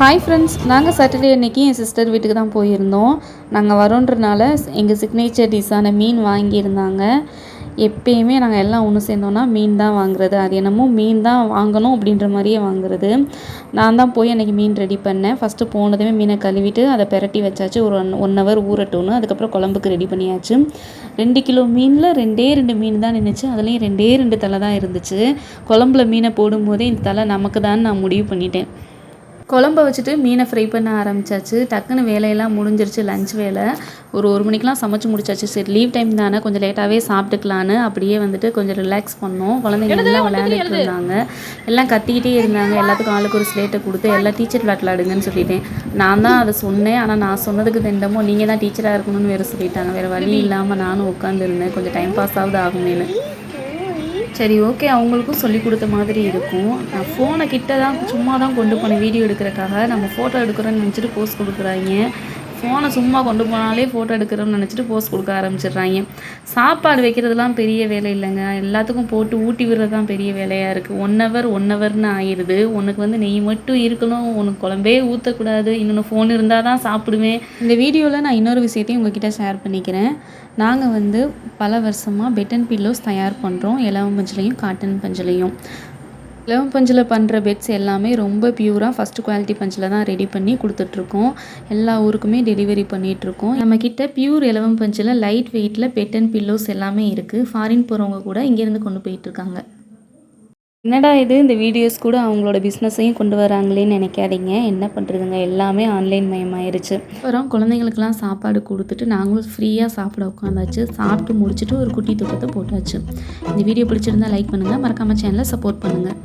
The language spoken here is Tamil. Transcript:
ஹாய் ஃப்ரெண்ட்ஸ் நாங்கள் சாட்டர்டே அன்னைக்கு என் சிஸ்டர் வீட்டுக்கு தான் போயிருந்தோம். நாங்கள் வரோன்றனால எங்கள் சிக்னேச்சர் டிஷ்ஷான மீன் வாங்கியிருந்தாங்க. எப்பயுமே நாங்கள் எல்லாம் ஒன்று சேர்ந்தோன்னா மீன் தான் வாங்குறது. அது என்னமோ மீன் தான் வாங்கணும் அப்படின்ற மாதிரியே வாங்குறது. நான் தான் போய் அன்றைக்கி மீன் ரெடி பண்ணேன். ஃபஸ்ட்டு போனதுமே மீனை கழுவிட்டு அதை பெரட்டி வச்சாச்சு. ஒரு ஒன் ஒன் ஹவர் ஊறட்டும்னு. அதுக்கப்புறம் குழம்புக்கு ரெடி பண்ணியாச்சு. ரெண்டு கிலோ மீனில் ரெண்டே ரெண்டு மீன் தான் நின்றுச்சு அதுலேயும் ரெண்டே ரெண்டு தலை தான் இருந்துச்சு. குழம்புல மீனை போடும்போதே இந்த தலை நமக்கு தான் நான் முடிவு பண்ணிட்டேன். குழம்ப வச்சுட்டு மீனை ஃப்ரை பண்ண ஆரம்பிச்சாச்சு. டக்குன்னு வேலையெல்லாம் முடிஞ்சிருச்சு லஞ்ச் வேலை. ஒரு ஒரு மணிக்கெலாம் சமைச்சு முடிச்சாச்சு. சரி லீவ் டைம் தானே கொஞ்சம் லேட்டாகவே சாப்பிட்டுக்கலான்னு அப்படியே வந்துட்டு கொஞ்சம் ரிலாக்ஸ் பண்ணோம். குழந்தைங்க எல்லாம் விளையாண்டுட்டு இருந்தாங்க. எல்லாம் கத்திக்கிட்டே இருந்தாங்க. எல்லாத்துக்கும் ஆளுக்கு ஒரு ஸ்லேட்டை கொடுத்து எல்லாம் டீச்சர் விளையாட்டுலாடுங்கன்னு சொல்லிட்டேன். நான் தான் அதை சொன்னேன். ஆனால் நான் சொன்னதுக்கு தெண்டமோ நீங்கள் தான் டீச்சராக இருக்கணும்னு வேறு சொல்லிட்டாங்க. வேறு வழி இல்லாமல் நானும் உட்காந்துருந்தேன் கொஞ்சம் டைம் பாஸ் ஆகுது ஆகுமேனு சரி ஓகே அவங்களுக்கும் சொல்லி கொடுத்த மாதிரி இருக்கும். நான் ஃபோனை கிட்ட தான் சும்மா தான் கொண்டு போனேன் வீடியோ எடுக்கிறக்காக நம்ம ஃபோட்டோ எடுக்கிறோன்னு நினச்சிட்டு போஸ்ட் கொடுக்குறாங்க. ஃபோனை சும்மா கொண்டு போனாலே ஃபோட்டோ எடுக்கிறோம்னு நினச்சிட்டு போஸ்ட் கொடுக்க ஆரம்பிச்சிடுறாங்க. சாப்பாடு வைக்கிறதுலாம் பெரிய வேலை இல்லைங்க. எல்லாத்துக்கும் போட்டு ஊட்டி விடுறது தான் பெரிய வேலையாக இருக்குது ஒன் ஹவர் ஒன் ஹவர்னு ஆயிடுது உனக்கு வந்து நெய் மட்டும் இருக்கணும். உனக்கு குழம்பே ஊற்றக்கூடாது இன்னொன்று ஃபோன் இருந்தால் தான் சாப்பிடுவேன். இந்த வீடியோவில் நான் இன்னொரு விஷயத்தையும் உங்ககிட்ட ஷேர் பண்ணிக்கிறேன். நாங்கள் வந்து பல வருஷமாக பெட்டன் பில்லோஸ் தயார் பண்ணுறோம் இலவம் பஞ்சிலையும் காட்டன் பஞ்சிலையும் இலவம் பஞ்சில் பண்ணுற பெட்ஸ் எல்லாமே ரொம்ப பியூராக ஃபஸ்ட்டு குவாலிட்டி பஞ்சில் தான் ரெடி பண்ணி கொடுத்துட்ருக்கோம். எல்லா ஊருக்குமே டெலிவரி பண்ணிகிட்ருக்கோம் நம்மக்கிட்ட பியூர் இலவம் பஞ்சில் லைட் வெயிட்டில் பெட் அண்ட் பில்லோஸ் எல்லாமே இருக்குது. ஃபாரின் போகிறவங்க கூட இங்கேருந்து கொண்டு போயிட்டுருக்காங்க என்னடா இது? இந்த வீடியோஸ் கூட அவங்களோட பிஸ்னஸையும் கொண்டு வராங்களேன்னு நினைக்காதீங்க. என்ன பண்ணுறதுங்க எல்லாமே ஆன்லைன் மயமாயிருச்சு. அப்புறம் குழந்தைங்களுக்கெல்லாம் சாப்பாடு கொடுத்துட்டு நாங்களும் ஃப்ரீயாக சாப்பிட உட்காந்தாச்சு. சாப்பிட்டு முடிச்சுட்டு ஒரு குட்டி தூக்கத்தை போட்டாச்சு. இந்த வீடியோ பிடிச்சிருந்தா லைக் பண்ணுங்கள் மறக்காமல் சேனலை சப்போர்ட் பண்ணுங்கள்